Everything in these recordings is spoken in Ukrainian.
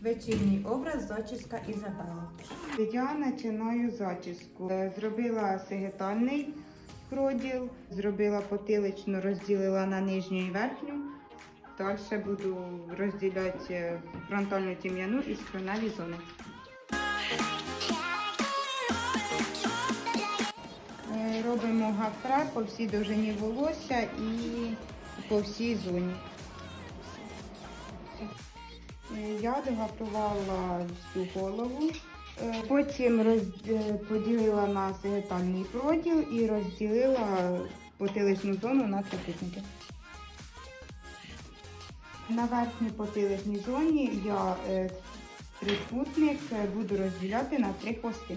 Вечірній образ зачіска Ізабела. Я починаю зачіску. Е, Зробила сегітальний проділ, зробила потиличну, розділила на нижню і верхню. Далі буду розділяти е, фронтальну тім'яну і скроневі зони. Е, Робимо гафре по всій довжині волосся і по всій зоні. Е, Я догафрувала всю голову, Е, потім роз- е, поділила на сегітальний проділ і розділила потиличну зону на трикутники. На верхній потиличній зоні я трикутник буду розділяти на три хвости.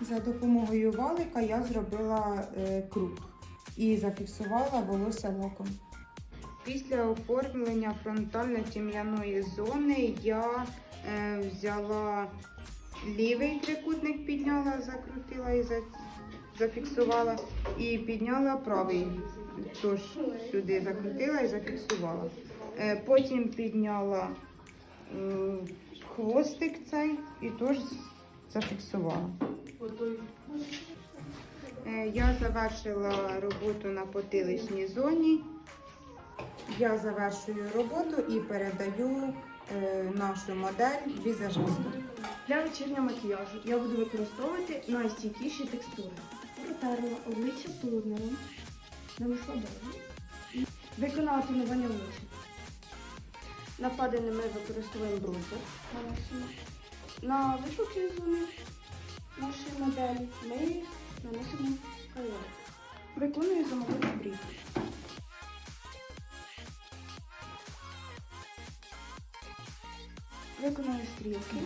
За допомогою валика я зробила круг і зафіксувала волосся локом. Після оформлення фронтально-тім'яної зони я е, взяла лівий трикутник, підняла, закрутила і за- зафіксувала, і підняла правий. Тож сюди закрутила і зафіксувала. Е, потім підняла е, хвостик цей і теж зафіксувала. Е, Я завершила роботу на потиличній зоні. Я завершую роботу і передаю е, нашу модель візажисту. Для вечірнього макіяжу я буду використовувати найстійкіші текстури. Протерла обличчя тонером, нанесла базу. Виконала тонування очі. На падини ми використовуємо бронзер. Наносимо. На випуклі зони нашої моделі ми наносимо кольор. Виконую замовити брів. Виконаю стрілки.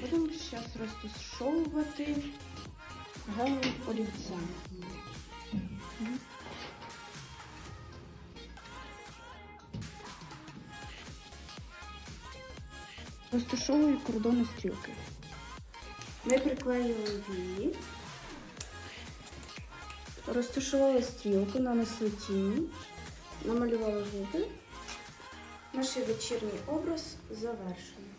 Будемо зараз розташовувати гелем олівцем. Розташовую кордони стрілки. Ми приклеїли її, розташували стрілку, нанесли тінь, намалювали губи. Наш вечірній образ завершений.